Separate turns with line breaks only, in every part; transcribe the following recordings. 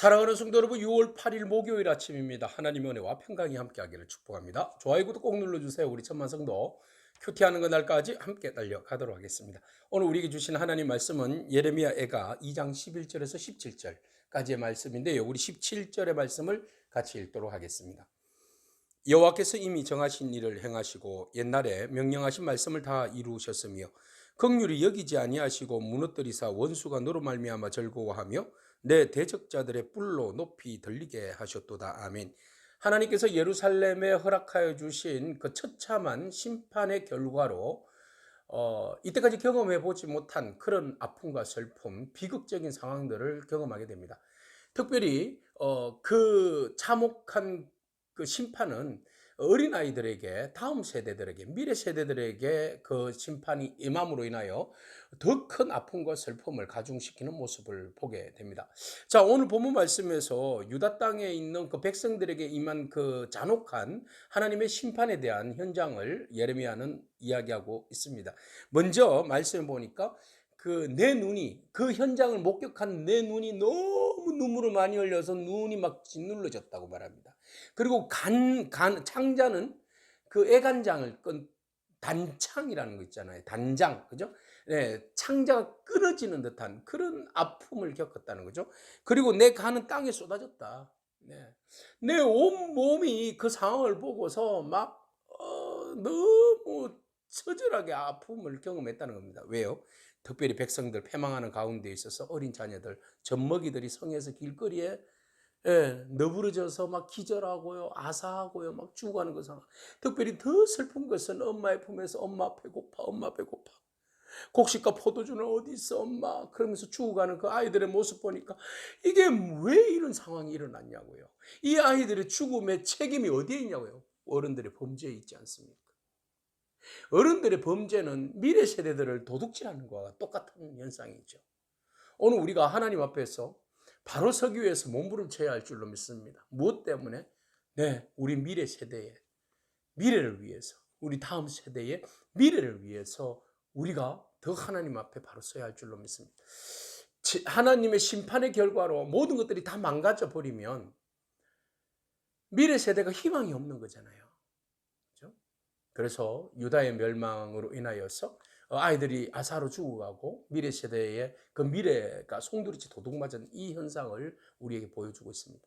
사랑하는 성도 여러분, 6월 8일 목요일 아침입니다. 하나님의 은혜와 평강이 함께하기를 축복합니다. 좋아요, 구독 꼭 눌러주세요. 우리 천만 성도 큐티하는 그날까지 함께 달려가도록 하겠습니다. 오늘 우리에게 주신 하나님 말씀은 예레미야 애가 2장 11절에서 17절까지의 말씀인데요. 우리 17절의 말씀을 같이 읽도록 하겠습니다. 여호와께서 이미 정하신 일을 행하시고 옛날에 명령하신 말씀을 다 이루셨으며 긍휼히 여기지 아니하시고 무너뜨리사 원수가 너로 말미암아 즐거워하며 내 대적자들의 뿔로 높이 들리게 하셨도다. 아멘. 하나님께서 예루살렘에 허락하여 주신 그 처참한 심판의 결과로 어, 이때까지 경험해 보지 못한 그런 아픔과 슬픔, 비극적인 상황들을 경험하게 됩니다. 특별히 어, 그 참혹한 그 심판은 어린 아이들에게 다음 세대들에게 미래 세대들에게 그 심판이 임함으로 인하여 더 큰 아픔과 슬픔을 가중시키는 모습을 보게 됩니다. 자, 오늘 본문 말씀에서 유다 땅에 있는 그 백성들에게 임한 그 잔혹한 하나님의 심판에 대한 현장을 예레미야는 이야기하고 있습니다. 먼저 말씀을 보니까 그내 눈이 그 현장을 목격한 내 눈이 너무 눈물을 많이 흘려서 눈이 막 짓눌러졌다고 말합니다. 그리고 간, 간 창자는 그 애간장을 끈 단창이라는 거 있잖아요. 단장, 그죠? 네, 창자가 끊어지는 듯한 그런 아픔을 겪었다는 거죠. 그리고 내 간은 땅에 쏟아졌다. 네. 내 온 몸이 그 상황을 보고서 막 어, 너무 처절하게 아픔을 경험했다는 겁니다. 왜요? 특별히 백성들 패망하는 가운데 있어서 어린 자녀들, 젖먹이들이 성에서 길거리에 예, 너부러져서 막 기절하고요, 아사하고요, 막 죽어가는 그 상황. 특별히 더 슬픈 것은 엄마의 품에서 엄마 배고파, 엄마 배고파. 곡식과 포도주는 어디 있어, 엄마? 그러면서 죽어가는 그 아이들의 모습 보니까 이게 왜 이런 상황이 일어났냐고요. 이 아이들의 죽음의 책임이 어디에 있냐고요. 어른들의 범죄에 있지 않습니까? 어른들의 범죄는 미래 세대들을 도둑질하는 것과 똑같은 현상이죠. 오늘 우리가 하나님 앞에서 바로 서기 위해서 몸부림쳐야 할 줄로 믿습니다. 무엇 때문에? 네, 우리 미래 세대의 미래를 위해서, 우리 다음 세대의 미래를 위해서 우리가 더 하나님 앞에 바로 서야 할 줄로 믿습니다. 하나님의 심판의 결과로 모든 것들이 다 망가져 버리면 미래 세대가 희망이 없는 거잖아요. 그래서 유다의 멸망으로 인하여서 아이들이 아사로 죽어가고 미래 세대의 그 미래가 송두리째 도둑 맞은 이 현상을 우리에게 보여주고 있습니다.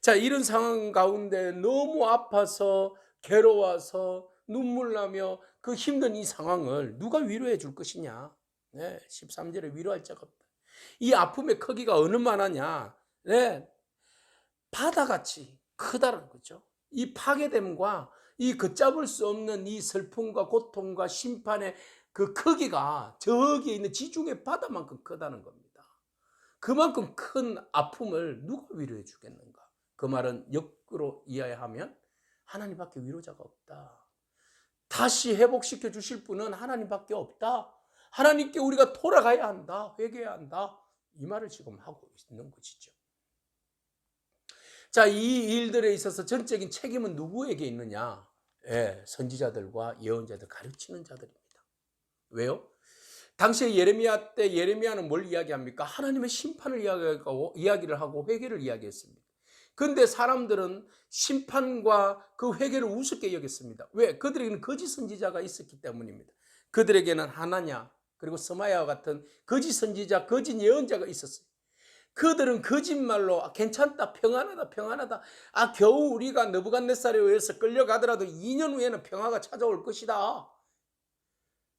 자, 이런 상황 가운데 너무 아파서 괴로워서 눈물 나며 그 힘든 이 상황을 누가 위로해 줄 것이냐? 네, 13절에 위로할 자가 없다. 이 아픔의 크기가 어느 만하냐? 네, 바다같이 크다는 거죠. 이 파괴됨과 이 걷잡을 수 없는 이 슬픔과 고통과 심판의 그 크기가 저기에 있는 지중해 바다만큼 크다는 겁니다. 그만큼 큰 아픔을 누가 위로해 주겠는가? 그 말은 역으로 이해하면 하나님밖에 위로자가 없다. 다시 회복시켜 주실 분은 하나님밖에 없다. 하나님께 우리가 돌아가야 한다. 회개해야 한다. 이 말을 지금 하고 있는 것이죠. 자, 이 일들에 있어서 전적인 책임은 누구에게 있느냐? 예, 선지자들과 예언자들 가르치는 자들입니다. 왜요? 당시에 예레미야 때 예레미야는 뭘 이야기합니까? 하나님의 심판을 이야기하고 이야기를 하고 회개를 이야기했습니다. 그런데 사람들은 심판과 그 회개를 우습게 여겼습니다. 왜? 그들에게는 거짓 선지자가 있었기 때문입니다. 그들에게는 하나냐 그리고 서마야와 같은 거짓 선지자, 거짓 예언자가 있었어요. 그들은 거짓말로 아, 괜찮다, 평안하다, 평안하다. 아 겨우 우리가 너부갓네살에 의해서 끌려가더라도 2년 후에는 평화가 찾아올 것이다.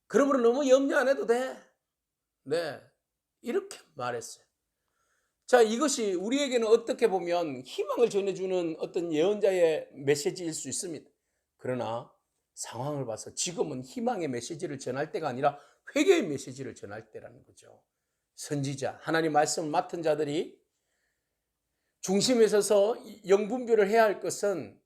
그러므로 너무 염려 안 해도 돼. 네. 이렇게 말했어요. 자, 이것이 우리에게는 어떻게 보면 희망을 전해주는 어떤 예언자의 메시지일 수 있습니다. 그러나 상황을 봐서 지금은 희망의 메시지를 전할 때가 아니라 회개의 메시지를 전할 때라는 거죠. 선지자, 하나님 말씀을 맡은 자들이 중심에 서서 영분별을 해야 할 것은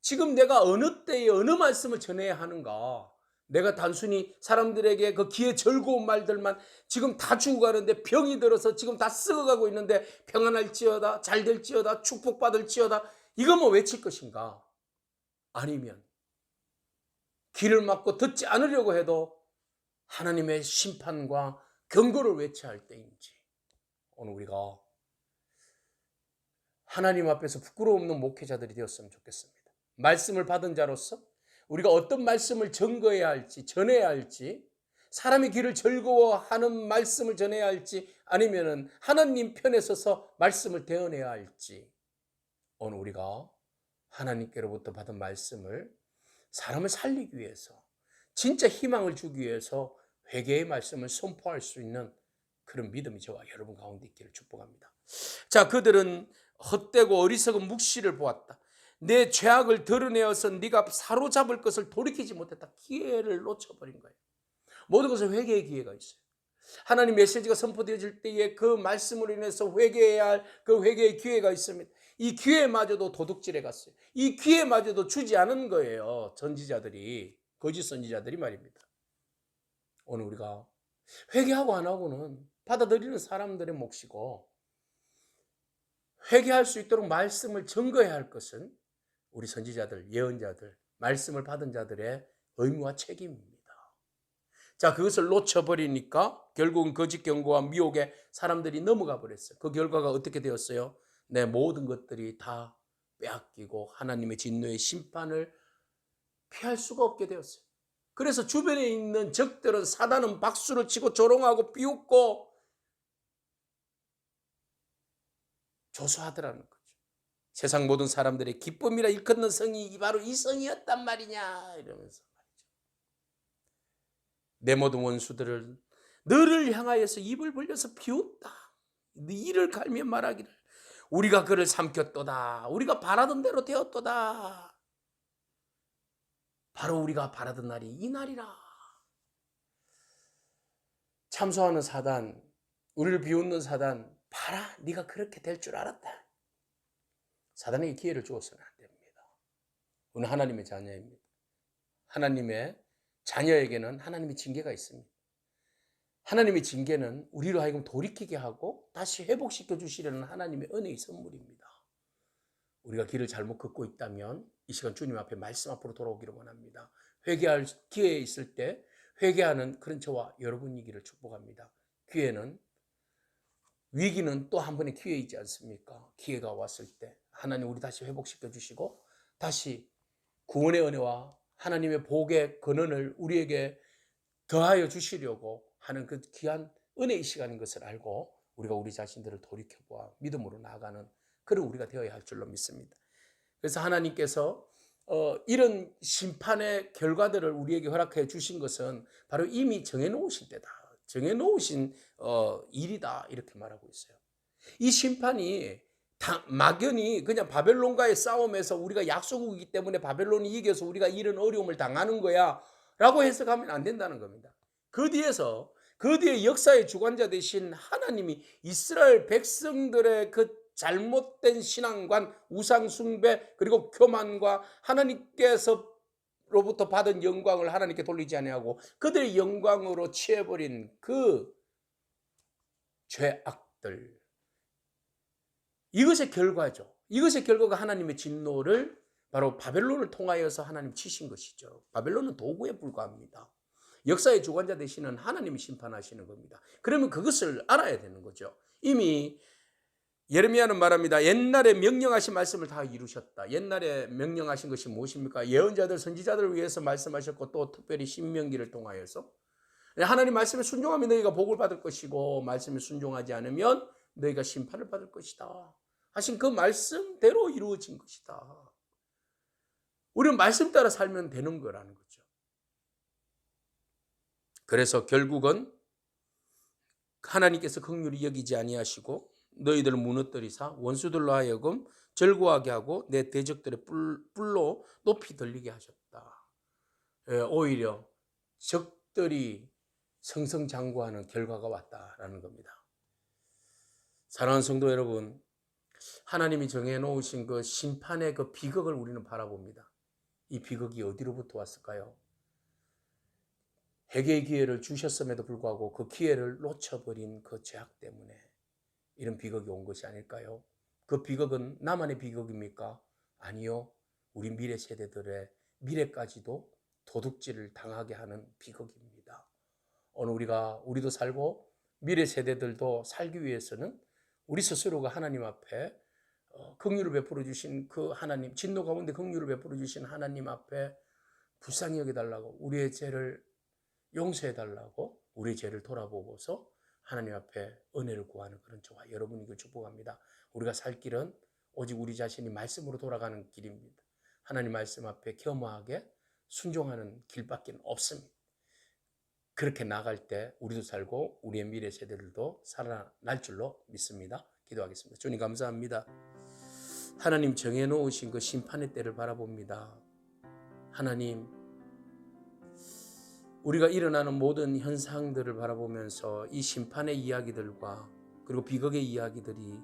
지금 내가 어느 때에 어느 말씀을 전해야 하는가 내가 단순히 사람들에게 그 기회 즐거운 말들만 지금 다 죽어가는데 병이 들어서 지금 다 썩어가고 있는데 평안할지어다 잘 될지어다 축복받을지어다 이것만 뭐 외칠 것인가 아니면 귀를 막고 듣지 않으려고 해도 하나님의 심판과 경고를 외쳐야 할 때인지 오늘 우리가 하나님 앞에서 부끄러움 없는 목회자들이 되었으면 좋겠습니다. 말씀을 받은 자로서 우리가 어떤 말씀을 증거해야 할지, 전해야 할지, 사람의 귀를 즐거워하는 말씀을 전해야 할지, 아니면은 하나님 편에 서서 말씀을 대언해야 할지, 오늘 우리가 하나님께로부터 받은 말씀을 사람을 살리기 위해서, 진짜 희망을 주기 위해서 회개의 말씀을 선포할 수 있는 그런 믿음이 저와 여러분 가운데 있기를 축복합니다. 자, 그들은 헛되고 어리석은 묵시를 보았다. 내 죄악을 드러내어서 네가 사로잡을 것을 돌이키지 못했다. 기회를 놓쳐버린 거예요. 모든 것은 회개의 기회가 있어요. 하나님 메시지가 선포되어질 때에 그 말씀으로 인해서 회개해야 할 그 회개의 기회가 있습니다. 이 기회마저도 도둑질해 갔어요. 이 기회마저도 주지 않은 거예요. 선지자들이 거짓 선지자들이 말입니다. 오늘 우리가 회개하고 안 하고는 받아들이는 사람들의 몫이고 회개할 수 있도록 말씀을 증거해야 할 것은 우리 선지자들, 예언자들, 말씀을 받은 자들의 의무와 책임입니다. 자, 그것을 놓쳐버리니까 결국은 거짓 경고와 미혹에 사람들이 넘어가 버렸어요. 그 결과가 어떻게 되었어요? 내 모든 것들이 다 빼앗기고 하나님의 진노의 심판을 피할 수가 없게 되었어요. 그래서 주변에 있는 적들은 사단은 박수를 치고 조롱하고 비웃고 조소하더라는 거죠. 세상 모든 사람들의 기쁨이라 일컫는 성이 바로 이 성이었단 말이냐 이러면서 말이죠. 내 모든 원수들을 너를 향하여서 입을 벌려서 비웃다. 네 이를 갈며 말하기를 우리가 그를 삼켰도다. 우리가 바라던 대로 되었도다. 바로 우리가 바라던 날이 이 날이라. 참소하는 사단, 우리를 비웃는 사단, 봐라, 네가 그렇게 될 줄 알았다. 사단에게 기회를 주어서는 안 됩니다. 우리는 하나님의 자녀입니다. 하나님의 자녀에게는 하나님의 징계가 있습니다. 하나님의 징계는 우리로 하여금 돌이키게 하고 다시 회복시켜 주시려는 하나님의 은혜의 선물입니다. 우리가 길을 잘못 걷고 있다면 이 시간 주님 앞에 말씀 앞으로 돌아오기를 원합니다. 회개할 기회에 있을 때 회개하는 그런 저와 여러분이기를 축복합니다. 기회는 위기는 또 한 번의 기회이지 않습니까? 기회가 왔을 때 하나님 우리 다시 회복시켜 주시고 다시 구원의 은혜와 하나님의 복의 근원을 우리에게 더하여 주시려고 하는 그 귀한 은혜의 시간인 것을 알고 우리가 우리 자신들을 돌이켜보아 믿음으로 나아가는 그런 우리가 되어야 할 줄로 믿습니다. 그래서 하나님께서 어, 이런 심판의 결과들을 우리에게 허락해 주신 것은 바로 이미 정해놓으신 때다. 정해놓으신 어, 일이다. 이렇게 말하고 있어요. 이 심판이 다, 막연히 그냥 바벨론과의 싸움에서 우리가 약소국이기 때문에 바벨론이 이겨서 우리가 이런 어려움을 당하는 거야. 라고 해석하면 안 된다는 겁니다. 그 뒤에서 그 뒤에 역사의 주관자 되신 하나님이 이스라엘 백성들의 그 잘못된 신앙관, 우상숭배, 그리고 교만과 하나님께서로부터 받은 영광을 하나님께 돌리지 아니하고 그들의 영광으로 취해버린 그 죄악들. 이것의 결과죠. 이것의 결과가 하나님의 진노를 바로 바벨론을 통하여서 하나님 치신 것이죠. 바벨론은 도구에 불과합니다. 역사의 주관자 되시는 하나님이 심판하시는 겁니다. 그러면 그것을 알아야 되는 거죠. 이미 예레미야는 말합니다. 옛날에 명령하신 말씀을 다 이루셨다. 옛날에 명령하신 것이 무엇입니까? 예언자들, 선지자들을 위해서 말씀하셨고 또 특별히 신명기를 통하여서 하나님 말씀에 순종하면 너희가 복을 받을 것이고 말씀에 순종하지 않으면 너희가 심판을 받을 것이다. 하신 그 말씀대로 이루어진 것이다. 우리는 말씀 따라 살면 되는 거라는 거죠. 그래서 결국은 하나님께서 긍휼히 여기지 아니하시고 너희들을 무너뜨리사 원수들로 하여금 절구하게 하고 내 대적들의 뿔, 뿔로 높이 들리게 하셨다. 예, 오히려 적들이 성성장구하는 결과가 왔다라는 겁니다. 사랑하는 성도 여러분, 하나님이 정해놓으신 그 심판의 그 비극을 우리는 바라봅니다. 이 비극이 어디로부터 왔을까요? 회개의 기회를 주셨음에도 불구하고 그 기회를 놓쳐버린 그 죄악 때문에 이런 비극이 온 것이 아닐까요? 그 비극은 나만의 비극입니까? 아니요. 우리 미래 세대들의 미래까지도 도둑질을 당하게 하는 비극입니다. 오늘 우리가 우리도 살고 미래 세대들도 살기 위해서는 우리 스스로가 하나님 앞에 어, 긍휼을 베풀어 주신 그 하나님, 진노 가운데 긍휼을 베풀어 주신 하나님 앞에 불쌍히 여겨 달라고 우리의 죄를 용서해 달라고 우리의 죄를 돌아보고서 하나님 앞에 은혜를 구하는 그런 저와 여러분이길 축복합니다. 우리가 살 길은 오직 우리 자신이 말씀으로 돌아가는 길입니다. 하나님 말씀 앞에 겸허하게 순종하는 길밖에 없습니다. 그렇게 나갈 때 우리도 살고 우리의 미래 세대들도 살아날 줄로 믿습니다. 기도하겠습니다. 주님 감사합니다. 하나님 정해놓으신 그 심판의 때를 바라봅니다. 하나님, 우리가 일어나는 모든 현상들을 바라보면서 이 심판의 이야기들과 그리고 비극의 이야기들이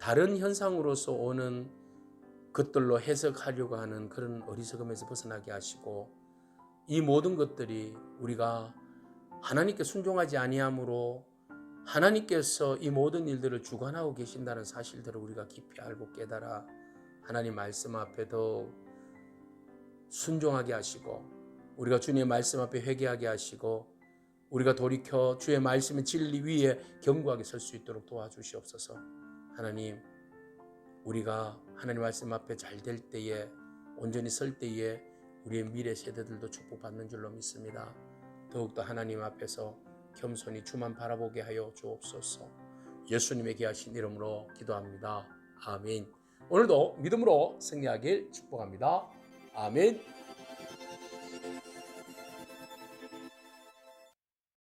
다른 현상으로서 오는 것들로 해석하려고 하는 그런 어리석음에서 벗어나게 하시고 이 모든 것들이 우리가 하나님께 순종하지 아니함으로 하나님께서 이 모든 일들을 주관하고 계신다는 사실들을 우리가 깊이 알고 깨달아 하나님 말씀 앞에 더 순종하게 하시고 우리가 주님의 말씀 앞에 회개하게 하시고 우리가 돌이켜 주의 말씀의 진리 위에 견고하게 설 수 있도록 도와주시옵소서. 하나님, 우리가 하나님 말씀 앞에 잘 될 때에 온전히 설 때에 우리의 미래 세대들도 축복받는 줄로 믿습니다. 더욱더 하나님 앞에서 겸손히 주만 바라보게 하여 주옵소서. 예수님의 귀하신 이름으로 기도합니다. 아멘. 오늘도 믿음으로 승리하길 축복합니다. 아멘.